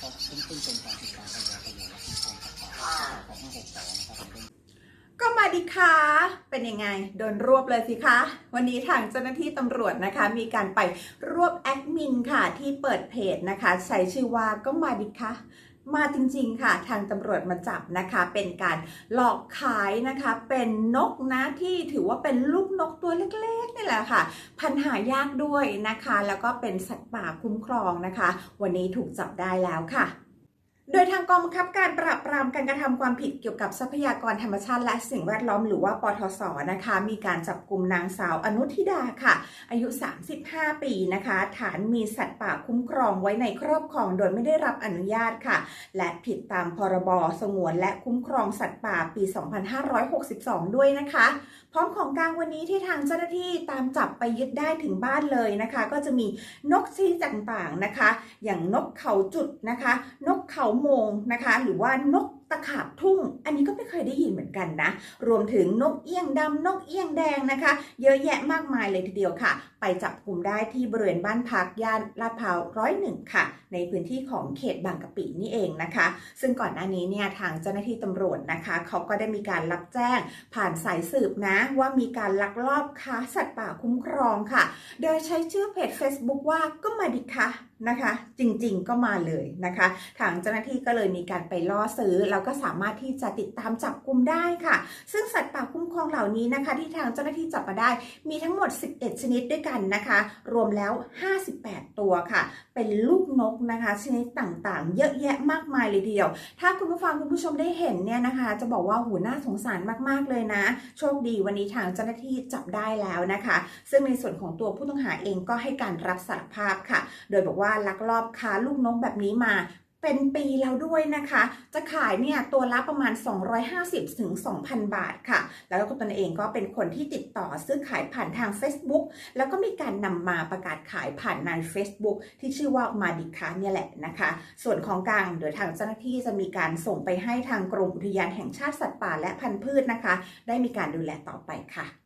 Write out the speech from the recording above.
ก็ขึ้นขึ้นเป็นกาดิค่ะครับผมก็มาดิคะเป็นยังไง โดนรวบเลยสิคะ วันนี้ทางเจ้าหน้าที่ตำรวจนะคะ มีการไปรวบแอดมินค่ะที่เปิดเพจนะคะ ใช้ชื่อว่าก็มาดิคะ มาจริงๆค่ะ ทางตำรวจมาจับนะคะ เป็นการหลอกขายนะคะ เป็นนกนะที่ถือว่าเป็นลูกนกตัวเล็กๆนี่แหละค่ะ พันหายากด้วยนะคะ แล้วก็เป็นสัตว์ป่าคุ้มครองนะคะ วันนี้ถูกจับได้แล้วค่ะางกองบังคับการปราบปรามการกระทำความผิดเกี่ยวกับทรัพยากรธรรมชาติและสิ่งแวดล้อมหรือว่าปทศนะคะ มีการจับกลุ่มนางสาวอนุทิดาค่ะ อายุ 35 ปีนะคะ ฐานมีสัตว์ป่าคุ้มครองไว้ในครอบครองโดยไม่ได้รับอนุญาตค่ะ และผิดตามพรบสงวนและคุ้มครองสัตว์ป่าปี 2562 ด้วยนะคะ พร้อมของกลางวันนี้ที่ทางเจ้าหน้าที่ตามจับไปยึดได้ถึงบ้านเลยนะคะ ก็จะมีนกชนิดต่างๆนะคะ อย่างนกเขาจุดนะคะ นกเขาโมงนะคะ หรือว่านกตะขาบทุ่ง อันนี้ก็ไม่เคยได้ยินเหมือนกันนะ รวมถึงนกเอี้ยงดำนกเอี้ยงแดงนะคะ เยอะแยะมากมายเลยทีเดียวค่ะ ไปจับกลุ่มได้ที่บริเวณบ้านพักย่านลาดพร้าวร้อยหนึ่งค่ะ ในพื้นที่ของเขตบางกะปินี่เองนะคะ ซึ่งก่อนหน้านี้เนี่ยทางเจ้าหน้าที่ตำรวจนะคะเขาก็ได้มีการรับแจ้งผ่านสายสืบนะว่ามีการลักลอบค้าสัตว์ป่าคุ้มครองค่ะ โดยใช้ชื่อเพจ Facebook ว่าก็มาดิคะ นะคะ จริงๆก็มาเลยนะคะ ทางเจ้าหน้าที่ก็เลยมีการไปล่อซื้อ แล้วก็สามารถที่จะติดตามจับกลุ่มได้ค่ะ ซึ่งสัตว์ป่าคุ้มครองเหล่านี้นะคะ ที่ทางเจ้าหน้าที่จับมาได้มีทั้งหมด 11 ชนิดด้วยกันนะคะ รวมแล้ว 58 ตัวค่ะ เป็นลูกนกนะคะ ชนิดต่างๆ เยอะแยะมากมายเลยทีเดียว ถ้าคุณผู้ฟังคุณผู้ชมได้เห็นเนี่ยนะคะ จะบอกว่าหูน่าสงสารมากๆเลยนะ โชคดีวันนี้ทางเจ้าหน้าที่จับได้แล้วนะคะ ซึ่งในส่วนของตัวผู้ต้องหาเองก็ให้การรับสารภาพค่ะ โดยบอกว่าว่าลักลอบค้าลูกนกแบบนี้มาเป็นปีแล้วด้วยนะคะ จะขายเนี่ยตัวละประมาณ 250ถึง2,000 บาทค่ะ แล้วก็ตนเองก็เป็นคนที่ติดต่อซื้อขายผ่านทาง Facebook แล้วก็มีการนำมาประกาศขายผ่านใน Facebook ที่ชื่อว่ามาดิคาเนี่ยแหละนะคะ ส่วนของกลางเดี๋ยวทางเจ้าหน้าที่จะมีการส่งไปให้ทางกรมอุทยานแห่งชาติสัตว์ป่าและพันธุ์พืชนะคะ ได้มีการดูแลต่อไปค่ะ